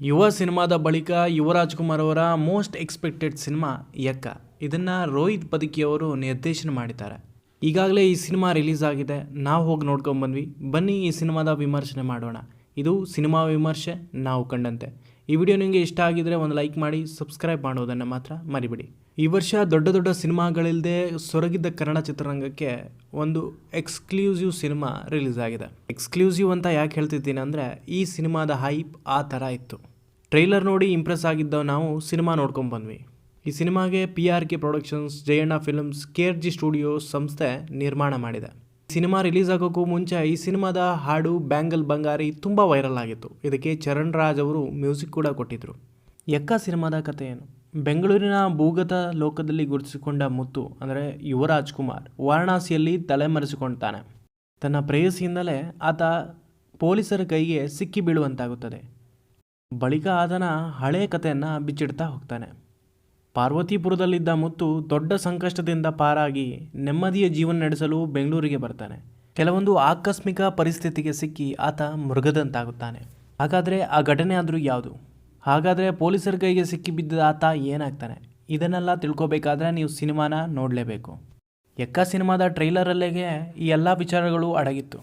ಯುವ ಸಿನಿಮಾದ ಬಳಿಕ ಯುವರಾಜ್ ಕುಮಾರ್ ಅವರ ಮೋಸ್ಟ್ ಎಕ್ಸ್ಪೆಕ್ಟೆಡ್ ಸಿನಿಮಾ ಯಕ್ಕ. ಇದನ್ನು ರೋಹಿತ್ ಪದಕಿಯವರು ನಿರ್ದೇಶನ ಮಾಡಿದ್ದಾರೆ. ಈಗಾಗಲೇ ಈ ಸಿನಿಮಾ ರಿಲೀಸ್ ಆಗಿದೆ. ನಾವು ಹೋಗಿ ನೋಡ್ಕೊಂಬಂದ್ವಿ. ಬನ್ನಿ ಈ ಸಿನಿಮಾದ ವಿಮರ್ಶನೆ ಮಾಡೋಣ. ಇದು ಸಿನಿಮಾ ವಿಮರ್ಶೆ, ನಾವು ಕಂಡಂತೆ. ಈ ವಿಡಿಯೋ ನಿಮಗೆ ಇಷ್ಟ ಆಗಿದ್ರೆ ಒಂದು ಲೈಕ್ ಮಾಡಿ, ಸಬ್ಸ್ಕ್ರೈಬ್ ಮಾಡೋದನ್ನು ಮಾತ್ರ ಮರಿಬಿಡಿ. ಈ ವರ್ಷ ದೊಡ್ಡ ದೊಡ್ಡ ಸಿನಿಮಾಗಳಿಲ್ಲದೆ ಸೊರಗಿದ್ದ ಕನ್ನಡ ಚಿತ್ರರಂಗಕ್ಕೆ ಒಂದು ಎಕ್ಸ್ಕ್ಲೂಸಿವ್ ಸಿನಿಮಾ ರಿಲೀಸ್ ಆಗಿದೆ. ಎಕ್ಸ್ಕ್ಲೂಸಿವ್ ಅಂತ ಯಾಕೆ ಹೇಳ್ತಿದ್ದೀನಿ ಅಂದರೆ, ಈ ಸಿನಿಮಾದ ಹೈಪ್ ಆ ಥರ ಇತ್ತು. ಟ್ರೈಲರ್ ನೋಡಿ ಇಂಪ್ರೆಸ್ ಆಗಿದ್ದ ನಾವು ಸಿನಿಮಾ ನೋಡ್ಕೊಂಡು ಬಂದ್ವಿ. ಈ ಸಿನಿಮಾಗೆ P R K productions Jayanna films K R G studios ಸಂಸ್ಥೆ ನಿರ್ಮಾಣ ಮಾಡಿದೆ. ಸಿನಿಮಾ ರಿಲೀಸ್ ಆಗೋಕ್ಕೂ ಮುಂಚೆ ಈ ಸಿನಿಮಾದ ಹಾಡು, ಬ್ಯಾಂಗಲ್, ಬಂಗಾರಿ ತುಂಬ ವೈರಲ್ ಆಗಿತ್ತು. ಇದಕ್ಕೆ ಚರಣ್ ರಾಜ್ ಅವರು ಮ್ಯೂಸಿಕ್ ಕೂಡ ಕೊಟ್ಟಿದ್ದರು ಯಕ್ಕ ಸಿನಿಮಾದ ಕಥೆ ಏನು? ಬೆಂಗಳೂರಿನ ಭೂಗತ ಲೋಕದಲ್ಲಿ ಗುರುತಿಸಿಕೊಂಡ ಮುತ್ತು, ಅಂದರೆ ಯುವರಾಜ್ ಕುಮಾರ್, ವಾರಣಾಸಿಯಲ್ಲಿ ತಲೆಮರೆಸಿಕೊಳ್ತಾನೆ. ತನ್ನ ಪ್ರೇಯಸಿಯಿಂದಲೇ ಆತ ಪೊಲೀಸರ ಕೈಗೆ ಸಿಕ್ಕಿ ಬೀಳುವಂತಾಗುತ್ತದೆ. ಬಳಿಕ ಆತನ ಹಳೆಯ ಕಥೆಯನ್ನು ಬಿಚ್ಚಿಡ್ತಾ ಹೋಗ್ತಾನೆ. ಪಾರ್ವತಿಪುರದಲ್ಲಿದ್ದ ಮುತ್ತು ದೊಡ್ಡ ಸಂಕಷ್ಟದಿಂದ ಪಾರಾಗಿ ನೆಮ್ಮದಿಯ ಜೀವನ ನಡೆಸಲು ಬೆಂಗಳೂರಿಗೆ ಬರ್ತಾನೆ. ಕೆಲವೊಂದು ಆಕಸ್ಮಿಕ ಪರಿಸ್ಥಿತಿಗೆ ಸಿಕ್ಕಿ ಆತ ಮೃಗದಂತಾಗುತ್ತಾನೆ. ಹಾಗಾದರೆ ಆ ಘಟನೆ ಆದರೂ ಯಾವುದು? ಹಾಗಾದರೆ ಪೊಲೀಸರ ಕೈಗೆ ಸಿಕ್ಕಿ ಬಿದ್ದ ಆತ ಏನಾಗ್ತಾನೆ? ಇದನ್ನೆಲ್ಲ ತಿಳ್ಕೊಬೇಕಾದ್ರೆ ನೀವು ಸಿನಿಮಾನ ನೋಡಲೇಬೇಕು. ಎಕ್ಕ ಸಿನಿಮಾದ ಟ್ರೈಲರಲ್ಲಿಗೆ ಈ ಎಲ್ಲ ವಿಚಾರಗಳು ಅಡಗಿತ್ತು.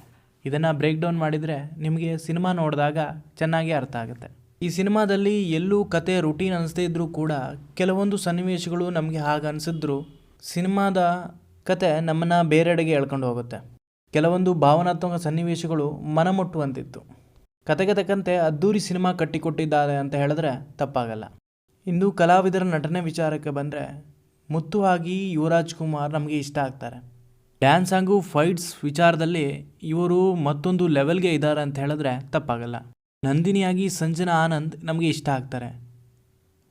ಇದನ್ನು ಬ್ರೇಕ್ ಡೌನ್ ಮಾಡಿದರೆ ನಿಮಗೆ ಸಿನಿಮಾ ನೋಡಿದಾಗ ಚೆನ್ನಾಗಿ ಅರ್ಥ ಆಗುತ್ತೆ. ಈ ಸಿನಿಮಾದಲ್ಲಿ ಎಲ್ಲೂ ಕತೆ ರುಟೀನ್ ಅನಿಸದೇ ಇದ್ದರೂ ಕೂಡ ಕೆಲವೊಂದು ಸನ್ನಿವೇಶಗಳು ನಮಗೆ ಹಾಗೆ ಅನಿಸಿದ್ರು. ಸಿನಿಮಾದ ಕತೆ ನಮ್ಮನ್ನು ಬೇರೆಡೆಗೆ ಎಳ್ಕೊಂಡು ಹೋಗುತ್ತೆ. ಕೆಲವೊಂದು ಭಾವನಾತ್ಮಕ ಸನ್ನಿವೇಶಗಳು ಮನಮುಟ್ಟುವಂತಿತ್ತು. ಕತೆಗೆ ತಕ್ಕಂತೆ ಅದ್ದೂರಿ ಸಿನಿಮಾ ಕಟ್ಟಿಕೊಟ್ಟಿದ್ದಾರೆ ಅಂತ ಹೇಳಿದ್ರೆ ತಪ್ಪಾಗಲ್ಲ. ಇಂದು ಕಲಾವಿದರ ನಟನೆ ವಿಚಾರಕ್ಕೆ ಬಂದರೆ ಮುತ್ತು ಯುವರಾಜ್ ಕುಮಾರ್ ನಮಗೆ ಇಷ್ಟ ಆಗ್ತಾರೆ. ಡ್ಯಾನ್ಸ್ ಹಾಗೂ ಫೈಟ್ಸ್ ವಿಚಾರದಲ್ಲಿ ಇವರು ಮತ್ತೊಂದು ಲೆವೆಲ್ಗೆ ಇದ್ದಾರೆ ಅಂತ ಹೇಳಿದ್ರೆ ತಪ್ಪಾಗಲ್ಲ. ನಂದಿನಿಯಾಗಿ ಸಂಜನಾ ಆನಂದ್ ನಮಗೆ ಇಷ್ಟ ಆಗ್ತಾರೆ.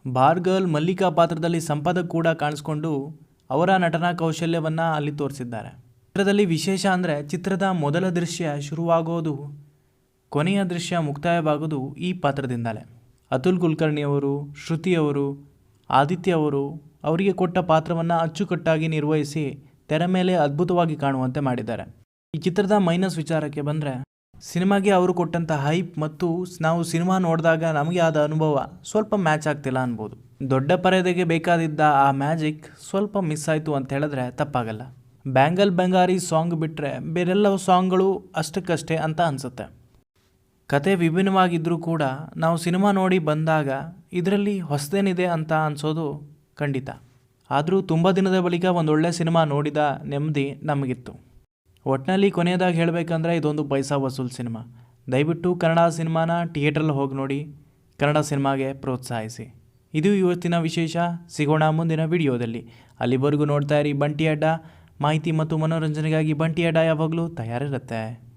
ಬಾರ್ಗರ್ಲ್ ಮಲ್ಲಿಕಾ ಪಾತ್ರದಲ್ಲಿ ಸಂಪಾದಕ ಕೂಡ ಕಾಣಿಸ್ಕೊಂಡು ಅವರ ನಟನಾ ಕೌಶಲ್ಯವನ್ನು ಅಲ್ಲಿ ತೋರಿಸಿದ್ದಾರೆ. ಚಿತ್ರದಲ್ಲಿ ವಿಶೇಷ ಅಂದರೆ ಚಿತ್ರದ ಮೊದಲ ದೃಶ್ಯ ಶುರುವಾಗೋದು, ಕೊನೆಯ ದೃಶ್ಯ ಮುಕ್ತಾಯವಾಗೋದು ಈ ಪಾತ್ರದಿಂದಲೇ. ಅತುಲ್ ಕುಲಕರ್ಣಿ ಅವರು, ಶ್ರುತಿ ಅವರು, ಆದಿತ್ಯ ಅವರು ಅವರಿಗೆ ಕೊಟ್ಟ ಪಾತ್ರವನ್ನು ಅಚ್ಚುಕಟ್ಟಾಗಿ ನಿರ್ವಹಿಸಿ ತೆರೆ ಮೇಲೆ ಅದ್ಭುತವಾಗಿ ಕಾಣುವಂತೆ ಮಾಡಿದ್ದಾರೆ. ಈ ಚಿತ್ರದ ಮೈನಸ್ ವಿಚಾರಕ್ಕೆ ಬಂದರೆ ಸಿನಿಮಾಗೆ ಅವರು ಕೊಟ್ಟಂಥ ಹೈಪ್ ಮತ್ತು ನಾವು ಸಿನಿಮಾ ನೋಡಿದಾಗ ನಮಗೆ ಆದ ಅನುಭವ ಸ್ವಲ್ಪ ಮ್ಯಾಚ್ ಆಗ್ತಿಲ್ಲ ಅನ್ಬೋದು. ದೊಡ್ಡ ಪರದೆಗೆ ಬೇಕಾದಿದ್ದ ಆ ಮ್ಯಾಜಿಕ್ ಸ್ವಲ್ಪ ಮಿಸ್ ಆಯಿತು ಅಂತ ಹೇಳಿದ್ರೆ ತಪ್ಪಾಗಲ್ಲ. ಬ್ಯಾಂಗಲ್ ಬೆಂಗಾರಿ ಸಾಂಗ್ ಬಿಟ್ಟರೆ ಬೇರೆಲ್ಲ ಸಾಂಗ್ಗಳು ಅಷ್ಟಕ್ಕಷ್ಟೇ ಅಂತ ಅನಿಸುತ್ತೆ. ಕತೆ ವಿಭಿನ್ನವಾಗಿದ್ದರೂ ಕೂಡ ನಾವು ಸಿನಿಮಾ ನೋಡಿ ಬಂದಾಗ ಇದರಲ್ಲಿ ಹೊಸದೇನಿದೆ ಅಂತ ಅನಿಸೋದು ಖಂಡಿತ. ಆದರೂ ತುಂಬ ದಿನದ ಬಳಿಕ ಒಂದೊಳ್ಳೆ ಸಿನಿಮಾ ನೋಡಿದ ನೆಮ್ಮದಿ ನಮಗಿತ್ತು. ಒಟ್ಟಿನಲ್ಲಿ ಕೊನೆಯದಾಗಿ ಹೇಳಬೇಕಂದ್ರೆ ಇದೊಂದು ಪೈಸಾ ವಸೂಲ್ ಸಿನಿಮಾ. ದಯವಿಟ್ಟು ಕನ್ನಡ ಸಿನಿಮಾನ ಥಿಯೇಟ್ರಲ್ಲಿ ಹೋಗಿ ನೋಡಿ, ಕನ್ನಡ ಸಿನಿಮಾಗೆ ಪ್ರೋತ್ಸಾಹಿಸಿ. ಇದು ಇವತ್ತಿನ ವಿಶೇಷ. ಸಿಗೋಣ ಮುಂದಿನ ವಿಡಿಯೋದಲ್ಲಿ. ಅಲ್ಲಿವರೆಗೂ ನೋಡ್ತಾ ಇರಿ ಬಂಟಿ ಅಡ್ಡ. ಮಾಹಿತಿ ಮತ್ತು ಮನೋರಂಜನೆಗಾಗಿ ಬಂಟಿ ಅಡ್ಡ ಯಾವಾಗಲೂ ತಯಾರಿರುತ್ತೆ.